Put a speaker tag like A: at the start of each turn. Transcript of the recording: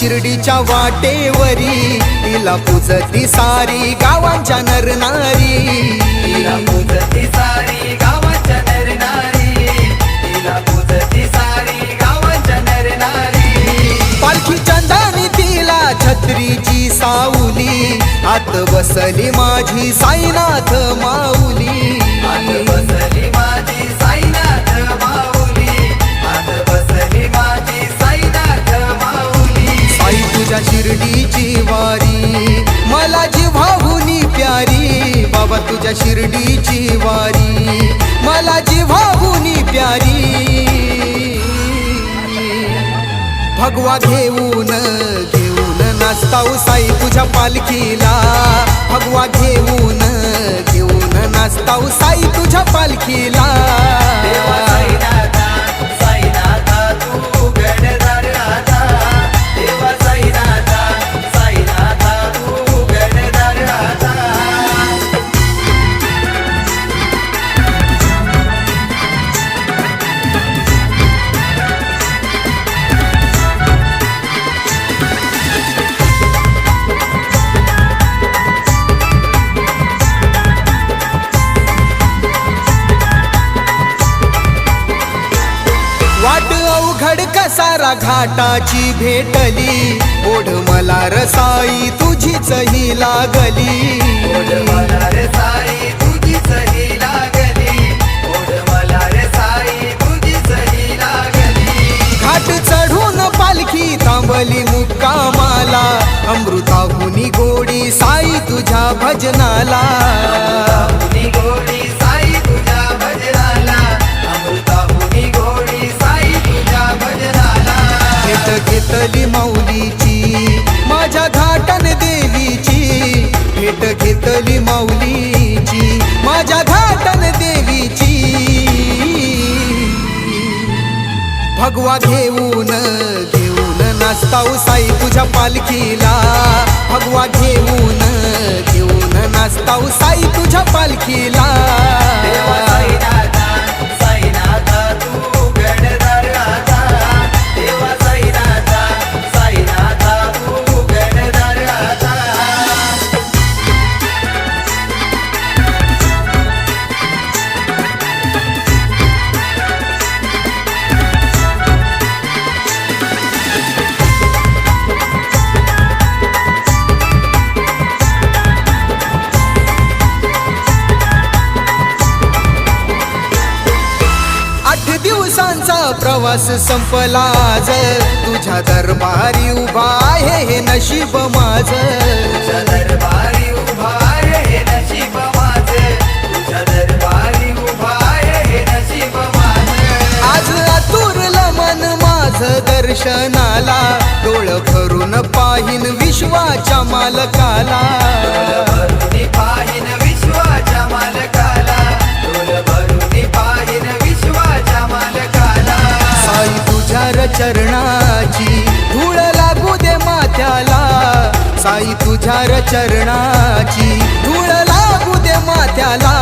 A: शिर्डीच्या वाटेवरी तिला पूजती सारी गावांच्या नरनारी.
B: तिला पूजती सारी गावाच्या नरनारी. तिला पूजती सारी गावाच्या नरनारी.
A: पालखी चंदानी तिला छत्रीची सावली. आत बसली माझी साईनाथ माऊली.
B: आत बसली
A: बाबा तुझ्या शिर्डीची वारी. मला जिव्हाहुनी प्यारी. भगवा घेऊन घेऊन नाचताऊ साई तुझ्या पालखीला. भगवा घेऊन घेऊन कसारा घाटाची भेटली. ओढ मला रसाई तुझीच ही लागली.
B: ओढ मला रे साई तुझी सही लागली. ओढ मला रे साई तुझी सही लागली.
A: घाट चढून पालखी थांबली मुक्कामाला. अमृताहुनी गोडी साई तुझ्या भजनाला. भगवा घेऊन घेऊन नाचताऊ साई तुझ्या पालखीला. भगवा घेऊन घेऊन प्रवास संपला आज तुझ्या दरबारी उभा आहे हे नशीब माझ.
B: तुझ्या दरबारी उभा आहे हे नशीब माझं. तुझ्या दरबारी उभा आहे हे नशीब माझं.
A: आज आतुरलं मन माझ दर्शनाला डोळ भरून पाहिन
B: चरणाची धूळ लागू दे माथ्याला
A: साई तुझ्या चरणाची धूळ लागू दे माथ्याला